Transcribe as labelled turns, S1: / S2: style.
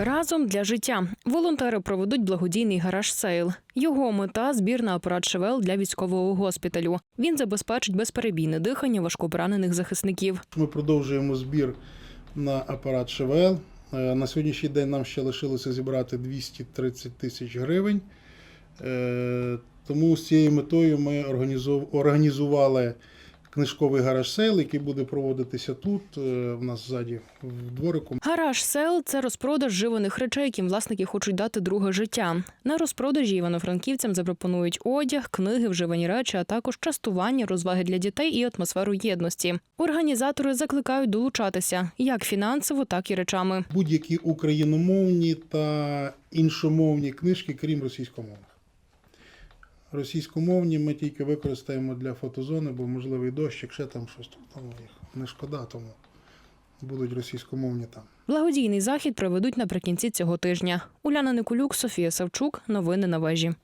S1: Разом для життя волонтери проведуть благодійний гараж сейл. Його мета збір на апарат ШВЛ для військового госпіталю. Він забезпечить безперебійне дихання важкопоранених захисників.
S2: Ми продовжуємо збір на апарат ШВЛ. Е, На сьогоднішній день нам ще лишилося зібрати 230 тисяч гривень. Е, Тому з цією метою ми організували книжковий гараж сейл, який буде проводитися тут, е, в нас ззаді в дворику.
S1: Гараж сел це розпродаж живаних речей, яким власники хочуть дати друге життя. На розпродажі івано-франківцям запропонують одяг, книги, вживані речі, а також частування, розваги для дітей і атмосферу єдності. Організатори закликають долучатися як фінансово, так і речами.
S2: Будь-які україномовні та іншомовні книжки, крім російськомовних. Російськомовні ми тільки використаємо для фотозони, бо можливий дощ, ще там щось там їх не шкода, тому будуть російськомовні там.
S1: Благодійний захід проведуть наприкінці цього тижня. Уляна Никулюк, Софія Савчук. Новини на вежі.